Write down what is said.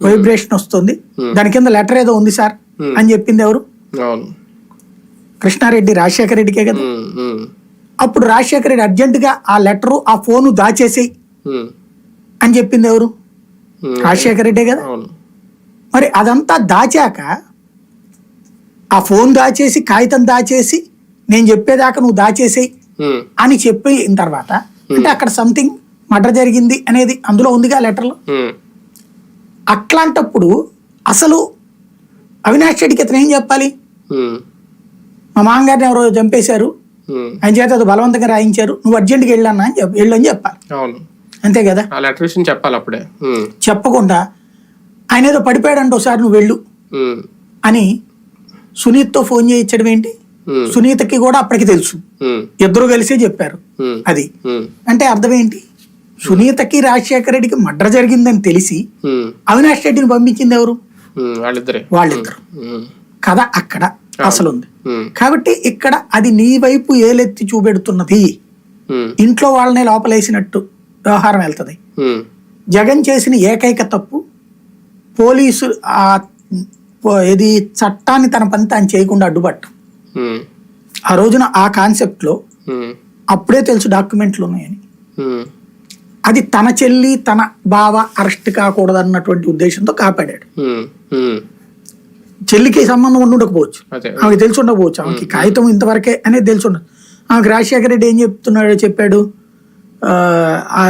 Vibration వస్తుంది. దాని కింద లెటర్ ఏదో ఉంది సార్. అని చెప్పింది ఎవరు? కృష్ణారెడ్డి రాజశేఖర రెడ్డికే కదా. ఉమ్, అప్పుడు రాజశేఖర రెడ్డి అర్జెంట్గా ఆ లెటరు ఆ ఫోను దాచేసేయి. ఉమ్, అని చెప్పింది ఎవరు? రాజశేఖర రెడ్డే కదా. మరి అదంతా దాచాక ఆ ఫోన్ దాచేసి కాగితం దాచేసి నేను చెప్పేదాకా నువ్వు దాచేసేయి అని చెప్పిన తర్వాత అంటే అక్కడ సంథింగ్ మర్డర్ జరిగింది అనేది అందులో ఉందిగా లెటర్లో? అట్లాంటప్పుడు అసలు అవినాష్ రెడ్డికి ఇతను ఏం చెప్పాలి? మా మామగారిని ఎవరో చంపేశారు. ఆయన చేత అది బలవంతంగా రాయించారు. నువ్వు అర్జెంట్గా వెళ్ళన్నా అని చెప్పి వెళ్ళని చెప్పాలి. అంతే కదా? చెప్పాలి అప్పుడే. చెప్పకుండా ఆయన ఏదో పడిపోయాడంటే ఒకసారి నువ్వు వెళ్ళు. అని సునీత్తో ఫోన్ చేయించడం ఏంటి? సునీతకి కూడా అప్పటికి తెలుసు. ఇద్దరు కలిసే చెప్పారు. అది. అంటే అర్థం ఏంటి? సునీతకి రాజశేఖర రెడ్డికి మర్డర్ జరిగిందని తెలిసి అవినాష్ రెడ్డిని పంపించింది ఎవరు? వాళ్ళిద్దరే. కథ అక్కడ అసలు ఉంది కాబట్టి ఇక్కడ అది నీ వైపు ఏలెత్తి చూపెడుతున్నది. ఇంట్లో వాళ్ళనే లోపలేసినట్టు వ్యవహారం వెళ్తది. జగన్ చేసిన ఏకైక తప్పు పోలీసు ఆ ఇది చట్టాన్ని తన పని తాను చేయకుండా అడ్డుపట్టం ఆ రోజున ఆ కాన్సెప్ట్లో అప్పుడే తెలుసు డాక్యుమెంట్లు ఉన్నాయని. అది తన చెల్లి తన బావ అరెస్ట్ కాకూడదు అన్నటువంటి ఉద్దేశంతో కాపాడాడు. చెల్లికి సంబంధం ఉండి ఉండకపోవచ్చు ఆమెకి తెలిసి ఉండకపోవచ్చు. ఆమెకి కాగితం ఇంతవరకే అనేది తెలిసి ఉండదు ఆమెకి రాజశేఖర రెడ్డి ఏం చెప్తున్నాడు చెప్పాడు? ఆ, ఆ